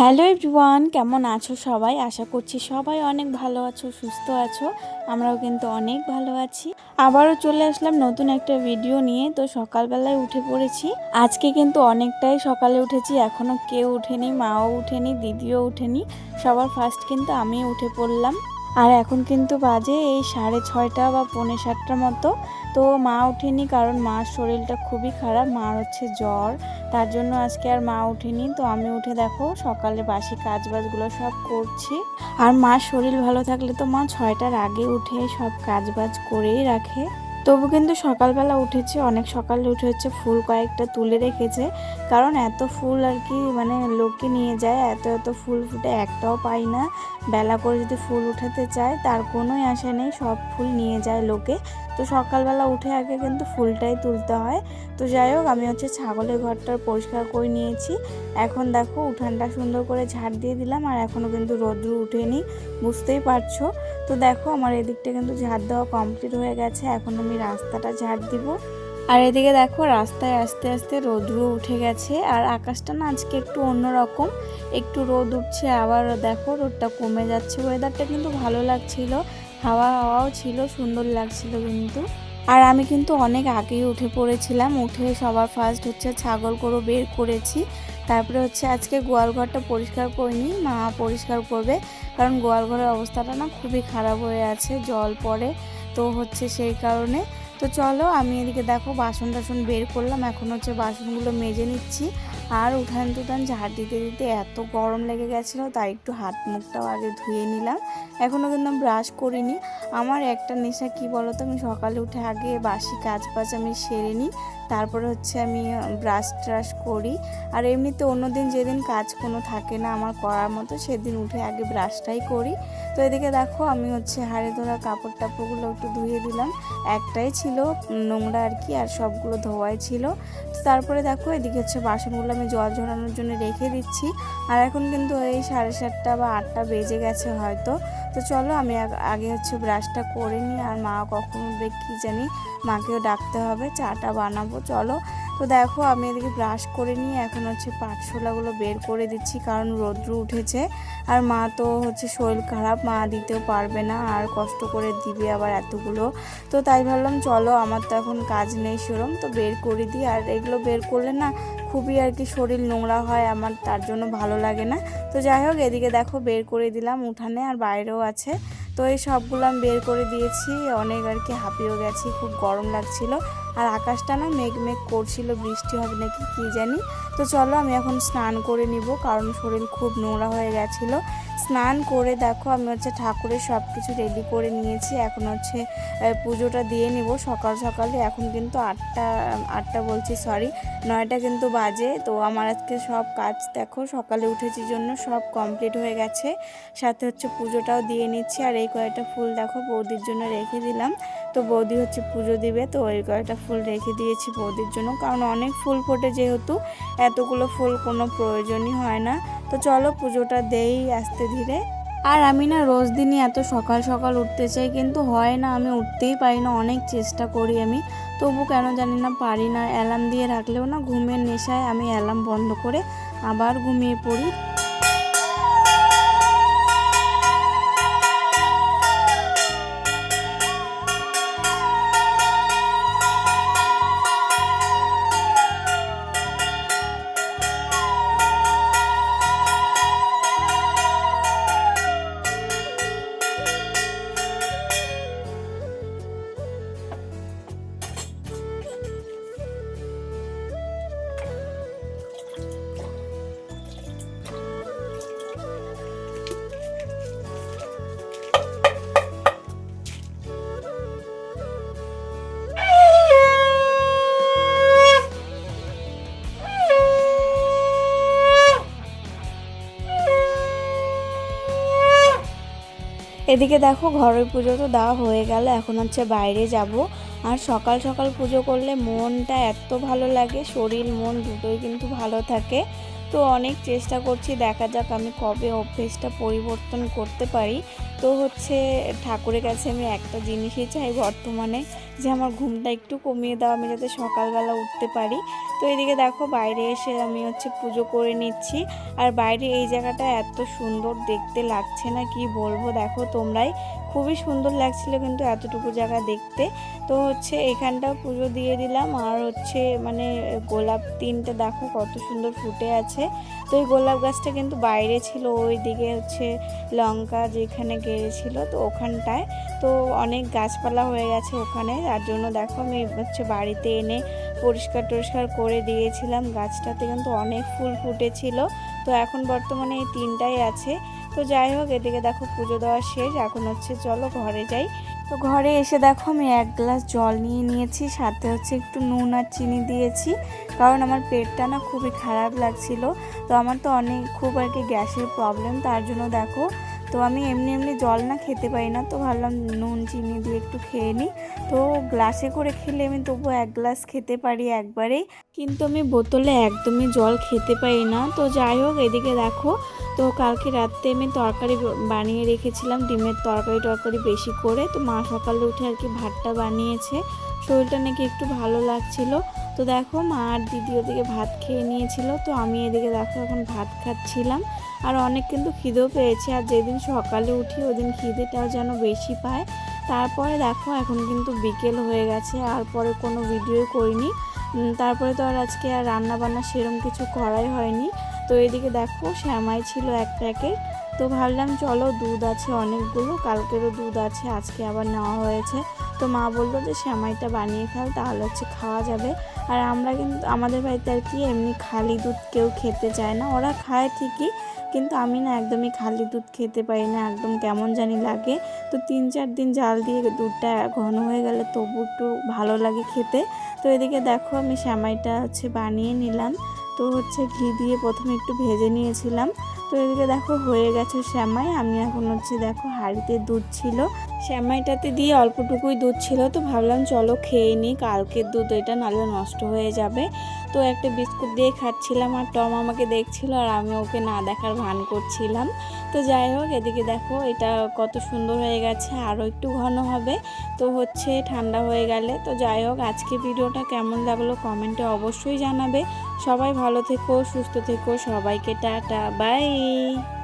Hello everyone, কেমন আছো সবাই? আশা করছি সবাই অনেক ভালো আছো, সুস্থ আছো। আমরাও কিন্তু অনেক ভালো আছি। আবারও চলে আসলাম নতুন একটা ভিডিও নিয়ে। তো সকালবেলায় উঠে পড়েছি। আজকে কিন্তু অনেকটাই সকালে উঠেছি। এখনও কেউ উঠেনি, মাও উঠেনি, দিদিও উঠেনি। সবার ফার্স্ট কিন্তু আমি উঠে পড়লাম। আর এখন কিন্তু বাজে এই সাড়ে ছয়টা বা পৌনে সাতটার মতো। তো মা ওঠেনি কারণ মার শরীরটা খুবই খারাপ, মার হচ্ছে জ্বর। তার জন্য আজকে আর মা ওঠেনি। তো আমি উঠে দেখো সকালে বাসি কাজ বাজগুলো সব করছি। আর মার শরীর ভালো থাকলে তো মা ছয়টার আগে উঠে সব কাজ বাজ করেই রাখে। তবু কিন্তু সকালবেলা উঠেছে, অনেক সকালে উঠে হচ্ছে ফুল কয়েকটা তুলে রেখেছে। কারণ এত ফুল আর কি মানে লোকে নিয়ে যায়, এত এত ফুল ফুটে একটাও পাই না। বেলা করে যদি ফুল উঠাতে চায়, তার কোনোই আশা নেই, সব ফুল নিয়ে যায় লোকে। তো সকালবেলা উঠে আগে কিন্তু ফুলটাই তুলতে হয়। তো যাই হোক, আমি হচ্ছে ছাগলের ঘরটা পরিষ্কার করে নিয়েছি। এখন দেখো উঠানটা সুন্দর করে ঝাড় দিয়ে দিলাম আর এখনও কিন্তু রোদ্র উঠেনি, বুঝতেই পারছ। তো দেখো আমার এদিকটা কিন্তু ঝাড় দেওয়া কমপ্লিট হয়ে গেছে, এখন আমি রাস্তাটা ঝাড় দিব। আর এদিকে দেখো রাস্তায় আস্তে আস্তে রোদ্রু উঠে গেছে আর আকাশটা না আজকে একটু অন্যরকম। একটু রোদ উঠছে, আবার দেখো রোদটা কমে যাচ্ছে। ওয়েদারটা কিন্তু ভালো লাগছিল। হাওয়া হাওয়াও ছিল, সুন্দর লাগছিল কিন্তু। আর আমি কিন্তু অনেক আগেই উঠে পড়েছিলাম, উঠে সবার ফার্স্ট হচ্ছে ছাগল গরু বের করেছি। তারপরে হচ্ছে আজকে গোয়াল ঘরটা পরিষ্কার করিনি মা পরিষ্কার করবে। কারণ গোয়াল ঘরের অবস্থাটা না খুবই খারাপ হয়ে আছে, জল পড়ে তো হচ্ছে সেই কারণে। তো চলো আমি এদিকে দেখো বাসন টাসন বের করলাম, এখন হচ্ছে বাসনগুলো মেজে নিচ্ছি। আর উঠান টুঠান ঝাড় দিতে দিতে এত গরম লেগে গেছিল, তাই একটু হাত মুখটাও আগে ধুয়ে নিলাম। এখনও কিন্তু ব্রাশ করিনি। আমার একটা নেশা কি বলতো, আমি সকালে উঠে আগে বাসি কাজ বাজ আমি সেরে নিই। তারপরে হচ্ছে আমি ব্রাশ ট্রাশ করি। আর এমনিতে অন্যদিন যেদিন কাজ কোনো থাকে না আমার করার মতো, সেদিন উঠে আগে ব্রাশটাই করি। তো এদিকে দেখো আমি হচ্ছে হাড়ে ধরা কাপড় টাপড়গুলো একটু ধুয়ে দিলাম। একটাই ছিল নোংরা আর কি, আর সবগুলো ধোয়াই ছিল। তো তারপরে দেখো এদিকে হচ্ছে বাসনগুলো আমি জল ঝরানোর জন্য রেখে দিচ্ছি। আর এখন কিন্তু এই সাড়ে সাতটা বা আটটা বেজে গেছে হয়তো। তো চলো আমি আগে হচ্ছে ব্রাশটা করে নিই। আর মা কখন উঠবে কী জানি, মাকেও ডাকতে হবে। চাটা বানাবো চলো। তো দেখো আমি এদিকে ব্রাশ করে নিয়ে এখন হচ্ছে পাটশোলাগুলো বের করে দিচ্ছি, কারণ রৌদ্র উঠেছে। আর মা তো হচ্ছে শরীর খারাপ, মা দিতেও পারবে না, আর কষ্ট করে দিবে আবার এতগুলো। তো তাই ভাবলাম চলো, আমার তো এখন কাজ নেই সেরম, তো বের করে দিই। আর এগুলো বের করলে না খুবই আর কি শরীর নোংরা হয়, আমার তার জন্য ভালো লাগে না। তো যাই হোক, এদিকে দেখো বের করে দিলাম উঠানে, আর বাইরেও আছে। তো এই সবগুলো আমি বের করে দিয়েছি, অনেক আর কি হাঁপিয়েও গেছি, খুব গরম লাগছিল। আর আকাশটা না মেঘ মেঘ করছিল বৃষ্টি হবে নাকি কি জানি। তো চলো আমি এখন স্নান করে নিব, কারণ শরীর খুব নোংরা হয়ে গেছিল। স্নান করে দেখো, আমি হচ্ছে ঠাকুরের সব কিছু রেডি করে নিয়েছি। এখন হচ্ছে পুজোটা দিয়ে নিব। সকাল সকালে এখন কিন্তু আটটা আটটা বলছি সরি নয়টা কিন্তু বাজে। তো আমার আজকে সব কাজ দেখো, সকালে উঠেছি জন্য সব কমপ্লিট হয়ে গেছে। সাথে হচ্ছে পুজোটাও দিয়ে নিচ্ছি। আর এই কয়েকটা ফুল দেখো, বৌদির জন্য রেখে দিলাম। তো বৌদি হচ্ছে পুজো দিবে, তো ওই কয়েকটা ফুল রেখে দিয়েছি বৌদির জন্য। কারণ অনেক ফুল ফোটে যেহেতু এতগুলো ফুল কোনো প্রয়োজনই হয় না। তো চলো পুজোটা দেই আস্তে ধীরে। আর আমি না রোজ দিনই এত সকাল সকাল উঠতে চাই, কিন্তু হয় না, আমি উঠতেই পারি না, অনেক চেষ্টা করি আমি। তবু কেন জানি না পারি না, অ্যালার্ম দিয়ে রাখলেও না ঘুমের নেশায় আমি অ্যালার্ম বন্ধ করে আবার ঘুমিয়ে পড়ি। এদিকে দেখো ঘরের পুজো তো দেওয়া হয়ে গেল, এখন হচ্ছে বাইরে যাব। আর সকাল সকাল পুজো করলে মনটা এত ভালো লাগে, শরীর, মন দুটোই কিন্তু ভালো থাকে। তো অনেক চেষ্টা করছি, দেখা যাক আমি কবে অভ্যেসটা পরিবর্তন করতে পারি। তো হচ্ছে ঠাকুরের কাছে আমি একটা জিনিসই চাই বর্তমানে, যে আমার ঘুমটা একটু কমিয়ে দাও, আমি যাতে সকালবেলা উঠতে পারি। তো এদিকে দেখো বাইরে এসে আমি হচ্ছে পুজো করে নিচ্ছি। আর বাইরে এই জায়গাটা এত সুন্দর দেখতে লাগছে না, কি বলব? দেখো তোমরাই, খুবই সুন্দর লাগছিল কিন্তু এতটুকু জায়গা দেখতে। তো হচ্ছে এখানটাও পুজো দিয়ে দিলাম। আর হচ্ছে মানে গোলাপ তিনটে দেখো কত সুন্দর ফুটে আছে। তো এই গোলাপ গাছটা কিন্তু বাইরে ছিল ওই দিকে হচ্ছে লঙ্কা যেখানে গেড়েছিল তো ওখানটায়। তো অনেক গাছপালা হয়ে গেছে ওখানে। তার জন্য দেখো আমি হচ্ছে বাড়িতে এনে পরিষ্কার টরিষ্কার করে দিয়েছিলাম। গাছটাতে কিন্তু অনেক ফুল ফুটেছিল। তো এখন বর্তমানে এই তিনটাই আছে। তো যাই হোক, এদিকে দেখো পুজো দেওয়া শেষ। এখন হচ্ছে চলো ঘরে যাই। তো ঘরে এসে দেখো আমি এক গ্লাস জল নিয়ে নিয়েছি, সাথে হচ্ছে একটু নুন আর চিনি দিয়েছি। কারণ আমার পেটটা না খুবই খারাপ লাগছিল। তো আমার তো অনেক, খুব আর কি গ্যাসের প্রবলেম। তার জন্য দেখো তো আমি এমনি এমনি জল না খেতে পারি না, তো ভাবলাম নুন, চিনি দিয়ে একটু খেয়ে নিই। তো গ্লাসে করে খেলে আমি তবু এক গ্লাস খেতে পারি একবারেই। কিন্তু আমি বোতলে একদমই জল খেতে পারি না, তো যাই হোক এদিকে দেখো, তো কালকে রাত্রে আমি তরকারি বানিয়ে রেখেছিলাম, ডিমের তরকারি টরকারি বেশি করে। তো মা সকালে উঠে আর কি ভাতটা বানিয়েছে। শরীরটা নাকি একটু ভালো লাগছিল। তো দেখো, মা আর দিদি ওদিকে ভাত খেয়ে নিয়েছিল। তো আমি এদিকে দেখো এখন ভাত খাচ্ছিলাম। আর অনেক কিন্তু খিদেও পেয়েছে। আর যেদিন সকালে উঠি, ওদিন খিদেটাও যেন বেশি পায়। তারপরে দেখো, এখন কিন্তু বিকেল হয়ে গেছে। আর পরে কোনো ভিডিও করিনি। তারপরে তো আর আজকে আর রান্না বান্না সেরম কিছু করাই হয়নি। তো এদিকে দেখো, শ্যামাই ছিল এক প্যাকেট। তো ভাবলাম, চলো দুধ আছে অনেকগুলো, কালকেরও দুধ আছে, আজকে আবার নেওয়া হয়েছে। তো মা বলল যে শ্যামাইটা বানিয়ে খাও তাহলে হচ্ছে খাওয়া যাবে। আর আমরা কিন্তু, আমাদের বাড়িতে আর কি এমনি খালি দুধ কেউ খেতে চায় না। ওরা খায় ঠিকই, কিন্তু আমি না একদমই খালি দুধ খেতে পারি না, একদম কেমন জানি লাগে। তো তিন চার দিন জাল দিয়ে দুধটা ঘন হয়ে গেলে তবু একটু ভালো লাগে খেতে। তো এদিকে দেখো, আমি শ্যামাইটা হচ্ছে বানিয়ে নিলাম। তো হচ্ছে ঘি দিয়ে প্রথমে একটু ভেজে নিয়েছিলাম। তো এদিকে দেখো হয়ে গেছে শ্যামাই। আমি এখন হচ্ছে দেখো হাঁড়িতে দুধ ছিল। শ্যামাইটাতে দিয়ে অল্পটুকুই দুধ ছিল। তো ভাবলাম চলো খেয়ে নিই। কালকের দুধ এটা নাহলে নষ্ট হয়ে যাবে। তো একটা বিস্কুট দিয়ে খাচ্ছিলাম আর টম আমাকে দেখছিল আর আমি ওকে না দেখার ভান করছিলাম। তো যাই হোক, এদিকে দেখো এটা কত সুন্দর হয়ে গেছে আরও একটু ঘন হবে। তো হচ্ছে ঠান্ডা হয়ে গেলে। তো যাই হোক, আজকে ভিডিওটা কেমন লাগল কমেন্টে অবশ্যই জানাবে। সবাই ভালো থেকো, সুস্থ থেকো, সবাইকে টাটা, বাই।